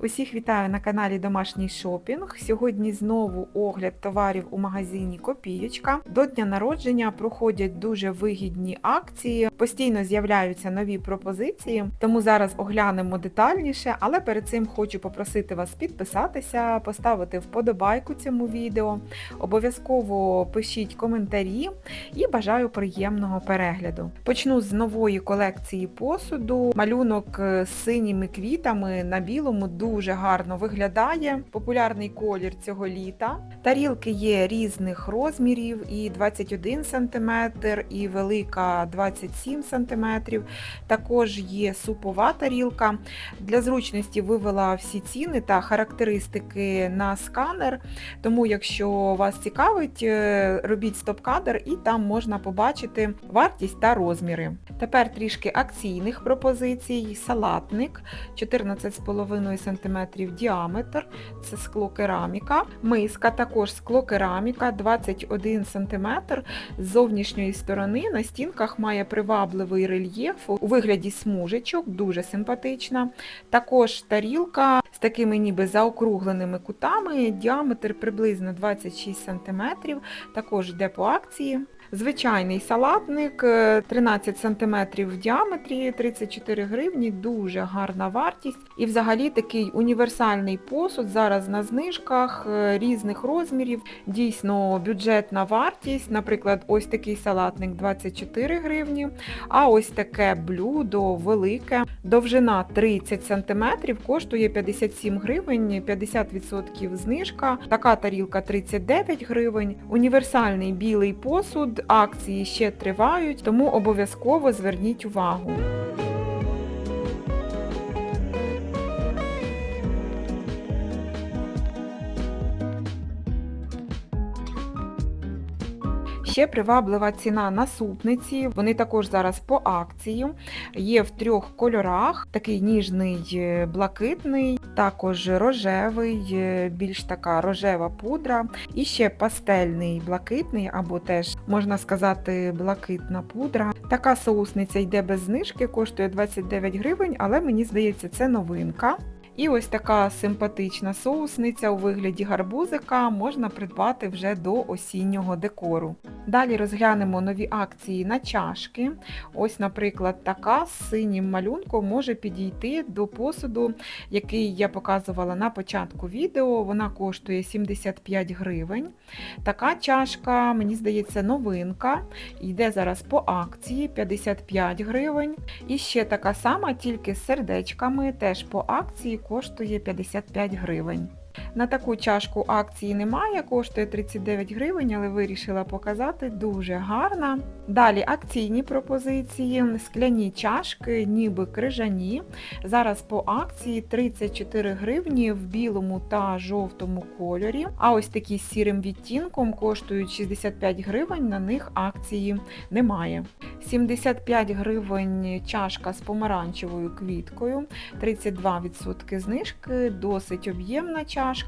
Усіх вітаю на каналі Домашній шопінг. Сьогодні знову огляд товарів у магазині Копієчка. До дня народження проходять дуже вигідні акції, постійно з'являються нові пропозиції, тому зараз оглянемо детальніше, але перед цим хочу попросити вас підписатися, поставити вподобайку цьому відео. Обов'язково пишіть коментарі і бажаю приємного перегляду. Почну з нової колекції посуду. Малюнок з синіми квітами на білому дуже гарно виглядає. Популярний колір цього літа. Тарілки є різних розмірів: і 21 см, і велика 27 см. Також є супова тарілка. Для зручності вивела всі ціни та характеристики на сканер. Тому, якщо вас цікавить, е, робіть стоп-кадр і там можна побачити вартість та розміри. Тепер трішки акційних пропозицій. Салатник 14,5 см діаметр, це скло-кераміка. Миска також скло-кераміка 21 см. З зовнішньої сторони на стінках має привабливий рельєф у вигляді смужечок, дуже симпатична. Також тарілка з такими ніби заокругленими кутами, діаметр приблизно 26 см, також йде по акції. Звичайний салатник е, 13 см в діаметрі, 34 гривні, дуже гарна вартість. І взагалі такий універсальний посуд зараз на знижках е, різних розмірів. Дійсно бюджетна вартість. Наприклад, ось такий салатник 24 гривні, а ось таке блюдо велике, довжина 30 см, коштує 57 гривень, 50% знижка. Така тарілка 39 гривень. Універсальний білий посуд. Акції ще тривають, тому обов'язково зверніть увагу. Ще приваблива ціна на супниці. Вони також зараз по акції. Є в трьох кольорах: такий ніжний е, блакитний, також рожевий, е, більш така рожева пудра, і ще пастельний блакитний, або теж можна сказати блакитна пудра. Така соусниця йде без знижки, коштує 29 гривень, але мені здається, це новинка. І ось така симпатична соусниця у вигляді гарбузика можна придбати вже до осіннього декору. Далі розглянемо нові акції на чашки. Ось, наприклад, така з синім малюнком може підійти до посуду, який я показувала на початку відео. Вона коштує 75 гривень. Така чашка, мені здається, новинка. Йде зараз по акції 55 гривень. І ще така сама, тільки з сердечками, теж по акції коштує 55 гривень. На таку чашку акції немає, коштує 39 гривень, але вирішила показати дуже гарна. Далі акційні пропозиції, скляні чашки, ніби крижані. Зараз по акції 34 гривні в білому та жовтому кольорі. А ось такі з сірим відтінком коштують 65 гривень, на них акції немає. 75 гривень чашка з помаранчевою квіткою, 32% знижки, досить об'ємна чашка.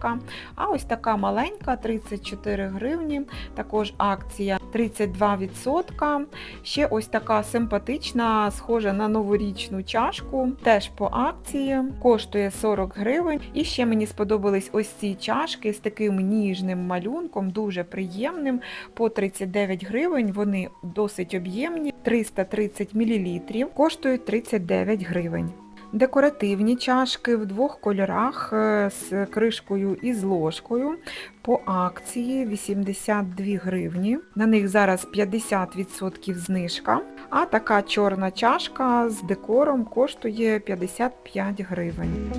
А ось така маленька 34 гривні, також акція 32%. Ще ось така симпатична, схожа на новорічну чашку, теж по акції, коштує 40 гривень. І ще мені сподобались ось ці чашки з таким ніжним малюнком, дуже приємним, по 39 гривень. Вони досить об'ємні, 330 мл, коштують 39 гривень. Декоративні чашки в двох кольорах е, з кришкою і з ложкою. По акції 82 гривні. На них зараз 50% знижка. А така чорна чашка з декором коштує 55 гривень.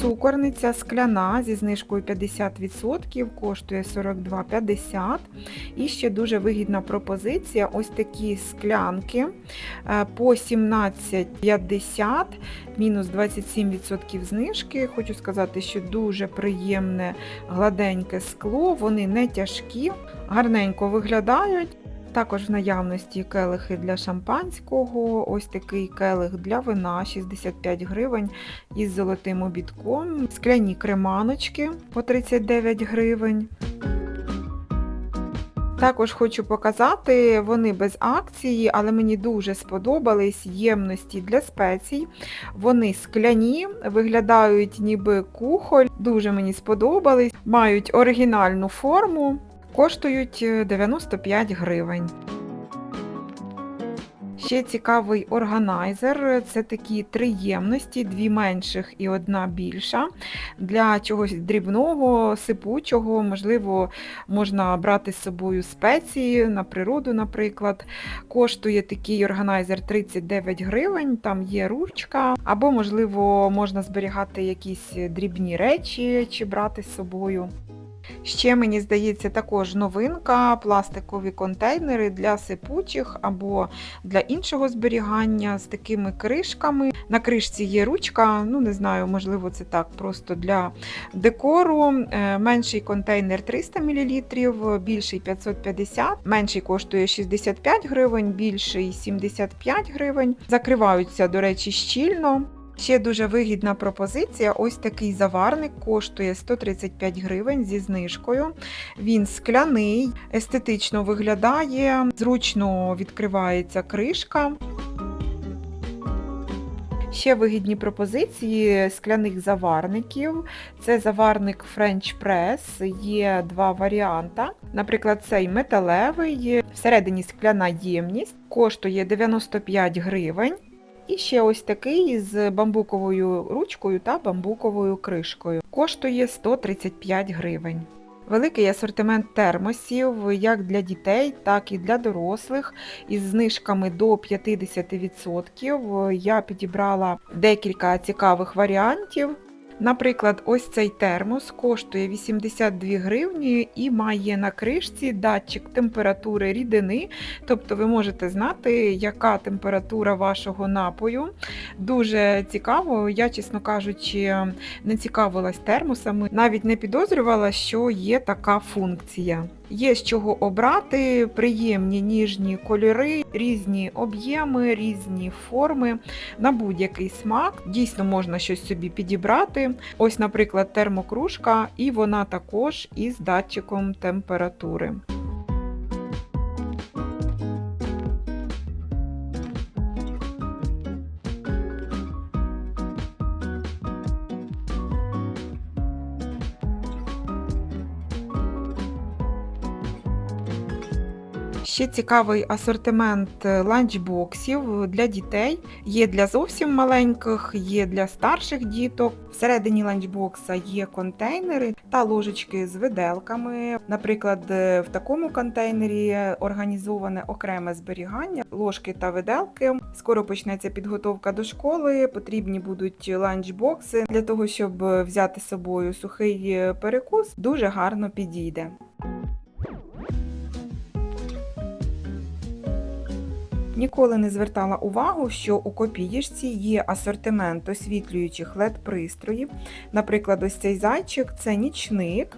Цукорниця скляна зі знижкою 50% коштує 42,50. І ще дуже вигідна пропозиція. Ось такі склянки е, по 17,50, мінус 27% знижки. Хочу сказати, що дуже приємне гладеньке скло, вони не тяжкі, гарненько виглядають. Також в наявності келихи для шампанського, ось такий келих для вина 65 гривень із золотим обідком, скляні креманочки по 39 гривень. Також хочу показати, вони без акції, але мені дуже сподобались ємності для спецій. Вони скляні, виглядають ніби кухоль, дуже мені сподобались, мають оригінальну форму, коштують е, 95 гривень. Ще цікавий органайзер. Це такі три ємності, дві менших і одна більша. Для чогось дрібного, сипучого, можливо, можна брати з собою спеції на природу, наприклад. Коштує такий органайзер 39 гривень, там є ручка, або, можливо, можна зберігати якісь дрібні речі чи брати з собою. Ще, мені здається, також новинка пластикові контейнери для сипучих або для іншого зберігання з такими кришками. На кришці є ручка, ну не знаю, можливо, це так просто для декору. Е, Менший контейнер 300 мл, більший 550 менший коштує 65 гривень, більший 75 гривень. Закриваються, до речі, щільно. Ще дуже вигідна пропозиція. Ось такий заварник коштує 135 гривень зі знижкою. Він скляний, естетично виглядає, зручно відкривається кришка. Ще вигідні пропозиції скляних заварників. Це заварник French Press, є два варіанти. Наприклад, цей металевий, всередині скляна ємність, коштує 95 гривень. І ще ось такий з бамбуковою ручкою та бамбуковою кришкою. Коштує 135 гривень. Великий асортимент термосів як для дітей, так і для дорослих із знижками до 50%. Я підібрала декілька цікавих варіантів. Наприклад, ось цей термос коштує 82 гривні і має на кришці датчик температури рідини, тобто ви можете знати, яка температура вашого напою. Дуже цікаво, я, чесно кажучи, не цікавилась термосами, навіть не підозрювала, що є така функція. Є з чого обрати, приємні ніжні кольори, різні об'єми, різні форми на будь-який смак. Дійсно можна щось собі підібрати. Ось, наприклад, термокружка, і вона також із датчиком температури. Ще цікавий асортимент е, ланчбоксів для дітей. Є для зовсім маленьких, є для старших діток. Всередині ланчбокса є контейнери та ложечки з виделками. Наприклад, е, в такому контейнері організоване окреме зберігання, ложки та виделки. Скоро почнеться підготовка до школи. Потрібні будуть ланчбокси для того, щоб взяти з собою сухий е, перекус. Дуже гарно підійде. Ніколи не звертала увагу, що у копієшці є асортимент освітлюючих LED-пристроїв. Наприклад, ось цей зайчик це нічник.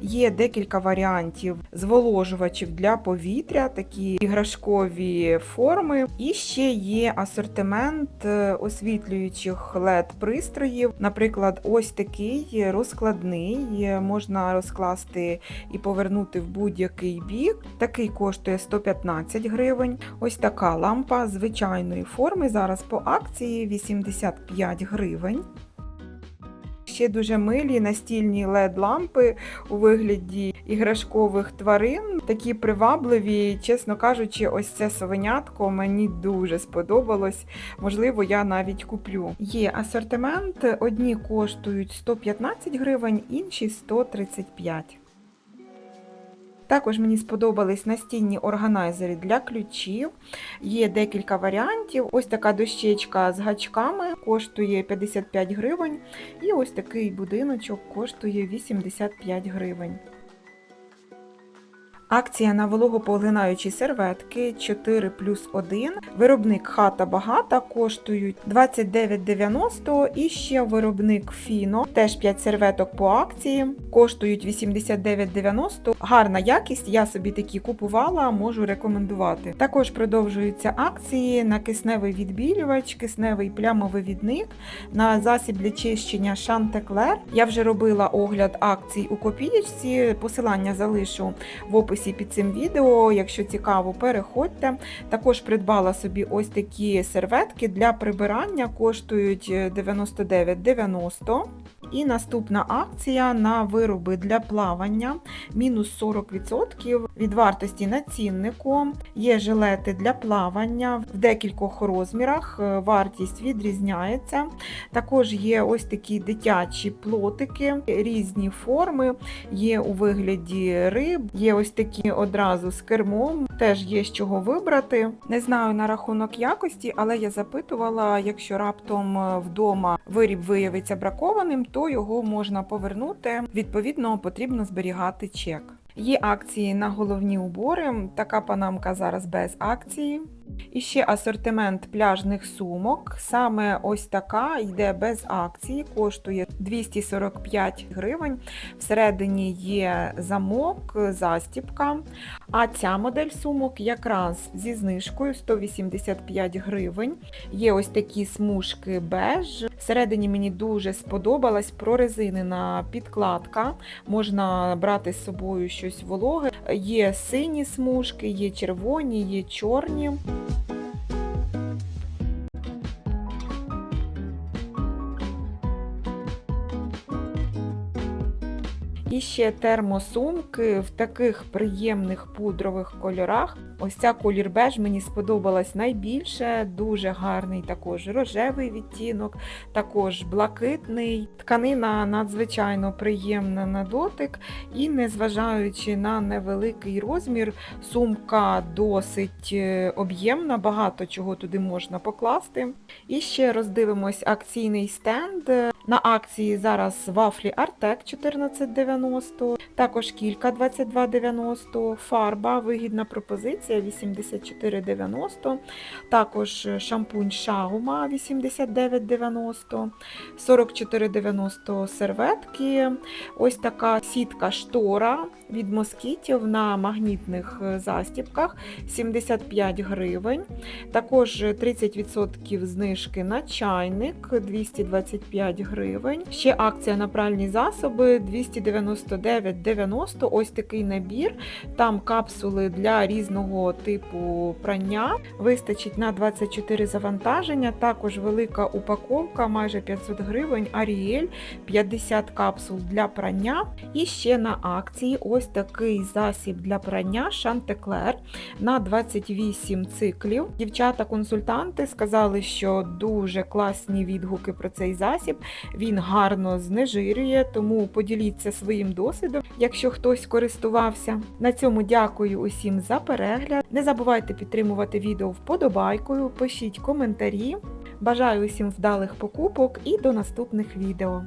Є декілька варіантів зволожувачів для повітря, такі іграшкові форми. І ще є асортимент е, освітлюючих LED-пристроїв. Наприклад, ось такий розкладний, можна розкласти і повернути в будь-який бік. Такий коштує 115 гривень. Ось така лампа звичайної форми. Зараз по акції 85 гривень. Ще дуже милі настільні LED-лампи у вигляді іграшкових тварин, такі привабливі, чесно кажучи, ось це совенятко мені дуже сподобалось. Можливо, я навіть куплю. Є асортимент, одні коштують 115 гривень, інші 135. Також мені сподобались настінні органайзери для ключів. Є декілька варіантів. Ось така дощечка з гачками коштує 55 гривень. І ось такий будиночок коштує 85 гривень. Акція на вологопоглинаючі серветки 4 плюс 1. Виробник хата багата коштують 29,90 і ще виробник Фіно, теж 5 серветок по акції, коштують 89,90. Гарна якість, я собі такі купувала, можу рекомендувати. Також продовжуються акції на кисневий відбілювач, кисневий плямовивідник, на засіб для чищення Шантеклер. Я вже робила огляд акцій у копієчці, посилання залишу в описі описі під цим відео. Якщо цікаво, переходьте. Також придбала собі ось такі серветки для прибирання, коштують 99,90. І наступна акція на вироби для плавання мінус 40% від вартості на ціннику. Є жилети для плавання в декількох розмірах, е, вартість відрізняється. Також є ось такі дитячі плотики, різні форми, є у вигляді риб, є ось такі одразу з кермом, теж є з чого вибрати. Не знаю на рахунок якості, але я запитувала, якщо раптом е, вдома виріб виявиться бракованим, то його можна повернути. Відповідно, потрібно зберігати чек. Є акції на головні убори. Така панамка зараз без акції. І ще асортимент пляжних сумок. Саме ось така йде без акції, коштує 245 гривень. Всередині є замок, застіпка. А ця модель сумок якраз зі знижкою 185 гривень. Є ось такі смужки беж. Всередині мені дуже сподобалась прорезинена підкладка. Можна брати з собою щось вологе. Є сині смужки, є червоні, є чорні. Ще термосумки в таких приємних пудрових кольорах. Ось ця колір беж мені сподобалась найбільше, дуже гарний також рожевий відтінок, також блакитний. Тканина надзвичайно приємна на дотик, і незважаючи на невеликий розмір, сумка досить е, об'ємна, багато чого туди можна покласти. І ще роздивимось акційний стенд. На акції зараз вафлі Артек 14,90, також кілька 22,90, фарба, вигідна пропозиція 84,90, також шампунь Шаума 89,90, 44,90 серветки. Ось така сітка штора від москітів на магнітних застібках 75 гривень. Також 30% знижки на чайник 225 гривень. Ще акція на пральні засоби 299,90. Ось такий набір. Там капсули для різного типу прання. Вистачить на 24 завантаження. Також велика упаковка, майже 500 гривень. Аріель 50 капсул для прання. І ще на акції ось такий засіб для прання Шантеклер на 28 циклів. Дівчата-консультанти сказали, що дуже класні відгуки про цей засіб. Він гарно знежирює, тому поділіться своїм досвідом, якщо хтось користувався. На цьому дякую усім за перегляд. Не забувайте підтримувати відео вподобайкою, пишіть коментарі. Бажаю усім вдалих покупок і до наступних відео.